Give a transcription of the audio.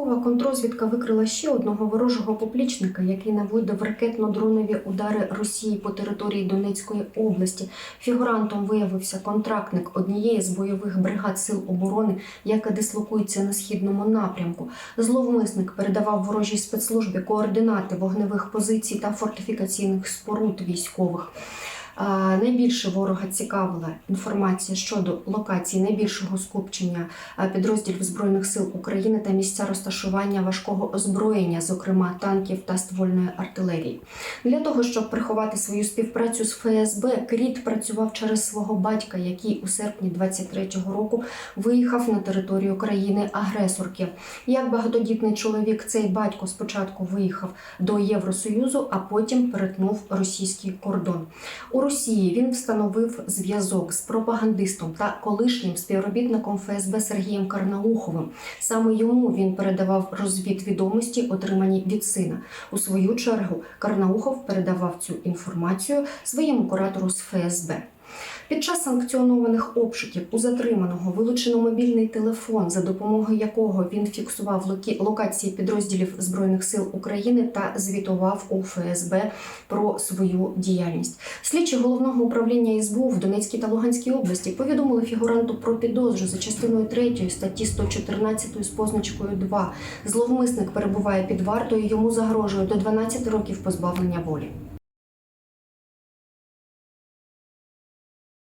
Військова контрозвідка викрила ще одного ворожого поплічника, який наводив ракетно-дронові удари Росії по території Донецької області. Фігурантом виявився контрактник однієї з бойових бригад сил оборони, яка дислокується на східному напрямку. Зловмисник передавав ворожій спецслужбі координати вогневих позицій та фортифікаційних споруд військових. Найбільше ворога цікавила інформація щодо локації найбільшого скупчення підрозділів збройних сил України та місця розташування важкого озброєння, зокрема танків та ствольної артилерії. Для того щоб приховати свою співпрацю з ФСБ, Кріт працював через свого батька, який у серпні 23-го року виїхав на територію країни-агресорки. Як багатодітний чоловік, цей батько спочатку виїхав до Євросоюзу, а потім перетнув російський кордон. Росії він встановив зв'язок з пропагандистом та колишнім співробітником ФСБ Сергієм Карнауховим. Саме йому він передавав розвідвідомості, отримані від сина. У свою чергу Карнаухов передавав цю інформацію своєму куратору з ФСБ. Під час санкціонованих обшуків у затриманого вилучено мобільний телефон, за допомогою якого він фіксував локації підрозділів збройних сил України та звітував у ФСБ про свою діяльність. Слідчі головного управління СБУ в Донецькій та Луганській області повідомили фігуранту про підозру за частиною 3 статті 114 з позначкою 2. Зловмисник перебуває під вартою, йому загрожує до 12 років позбавлення волі.